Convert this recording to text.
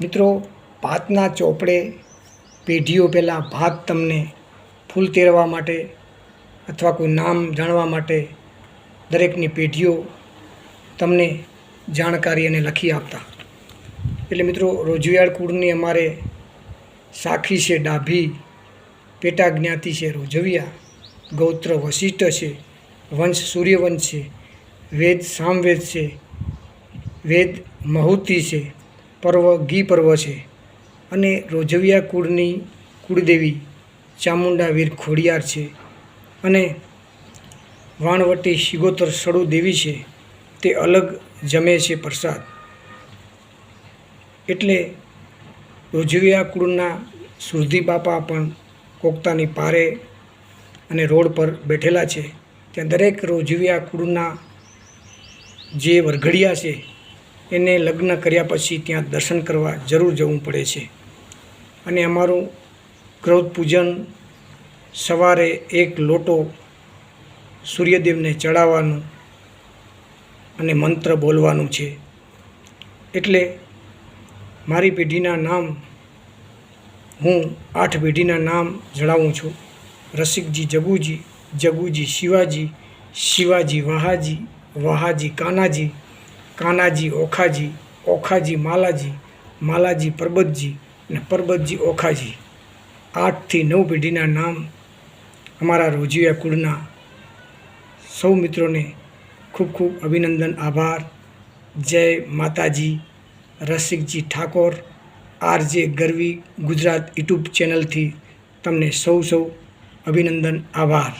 મિત્રો ભાતના ચોપડે પેઢીઓ પહેલાં ભાત તમને ફૂલ તેરવા માટે અથવા કોઈ નામ જાણવા માટે દરેકની પેઢીઓ તમને જાણકારી અને લખી આપતા. એટલે મિત્રો, રોજિયાળ કુળની અમારે સાખી છે, ડાભી, પેટા જ્ઞાતિ છે, રોજવિયા, ગૌત્ર વશિષ્ઠ છે, વંશ સૂર્યવંશ છે, વેદ સામવેદ છે, વેદ મહુતિ છે પર્વ ગી પર્વ છે. અને રોજવિયા કુળની કુળદેવી ચામુંડા વીર ખોડિયાર છે. અને વાણવટી શિગોતર સડુ દેવી છે. તે અલગ જમે છે પ્રસાદ. એટલે રોજવિયા કુળના સુરધી બાપા પણ કોકતાની પારે અને રોડ પર બેઠેલા છે. ત્યાં દરેક રોજવિયા કુળના જે વરઘડિયા છે એને લગ્ન કર્યા પછી ત્યાં દર્શન કરવા જરૂર જવું પડે છે. અને અમારું ક્રોધ પૂજન સવારે એક લોટો સૂર્યદેવને ચડાવવાનું અને મંત્ર બોલવાનું છે. એટલે મારી પેઢીના નામ હું આઠ પેઢીના નામ જણાવું છું. રસિકજી જગુજી જગુજી શિવાજી શિવાજી વહાજી વહાજી કાનાજી કાનાજી, ઓખાજી ઓખાજી માલાજી માલાજી પરબતજી અને પરબતજી ઓખાજી. આઠથી નવ પેઢીના નામ અમારા રોજિયા કુળના સૌ મિત્રોને ખૂબ ખૂબ અભિનંદન, આભાર. જય માતાજી, રસિકજી ઠાકોર, આરજે ગરવી ગુજરાત યુટ્યુબ ચેનલથી તમને સૌ સૌ અભિનંદન, આભાર.